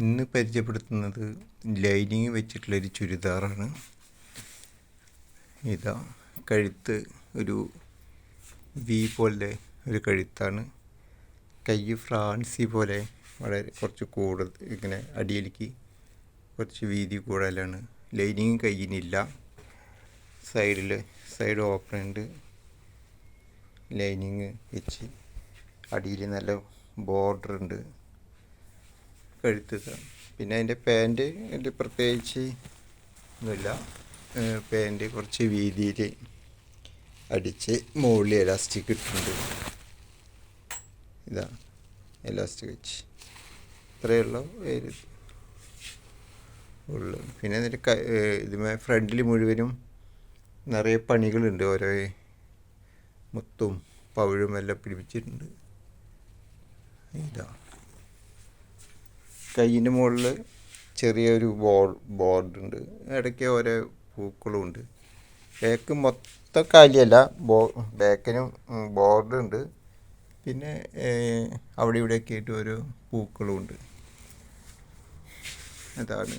ഇന്ന് പരിചയപ്പെടുത്തുന്നത് ലൈനിങ് വെച്ചിട്ടുള്ളൊരു ചുരിദാറാണ്. ഇതാ കഴുത്ത് ഒരു വി പോലെ ഒരു കഴുത്താണ്. കൈ ഫ്രാൻസി പോലെ വളരെ കുറച്ച് കൂടുതൽ ഇങ്ങനെ അടിയിലേക്ക് കുറച്ച് വീതി കൂടുതലാണ്. ലൈനിങ് കയ്യിനില്ല. സൈഡിൽ സൈഡ് ഓപ്പൺ ഉണ്ട് ലൈനിങ് വെച്ച് അടിയിൽ നല്ല ബോർഡർ ഉണ്ട്. കഴുത്ത് പിന്നെ അതിന്റെ പാന്റ് അതിന്റെ പ്രത്യേകിച്ച് ഒന്നുമില്ല. പാന്റ് കുറച്ച് വീതിയിൽ അടിച്ച് മുകളിൽ എലാസ്റ്റിക് ഇട്ടിട്ടുണ്ട്. ഇതാ എലാസ്റ്റിക് വെച്ച്. ഇത്രയേ ഉള്ളൂ ഉള്ളു. പിന്നെ അതിന്റെ ക ഫ്രണ്ടിൽ മുഴുവനും നിറയെ പണികളുണ്ട്. ഓരോ മുത്തും പവിഴും എല്ലാം പിടിപ്പിച്ചിട്ടുണ്ട്. ഇതാ. കയ്യിന്റെ മുകളിൽ ചെറിയൊരു ബോർ ബോർഡ് ഉണ്ട് ഇടയ്ക്ക് ഓരോ പൂക്കളും ഉണ്ട് ബാക്ക് മൊത്തം കാലിയല്ല ബോ ബാക്കിനും ബോർഡുണ്ട്. പിന്നെ അവിടെ ഇവിടെയൊക്കെ ആയിട്ട് ഓരോ പൂക്കളും ഉണ്ട് അതാണ്.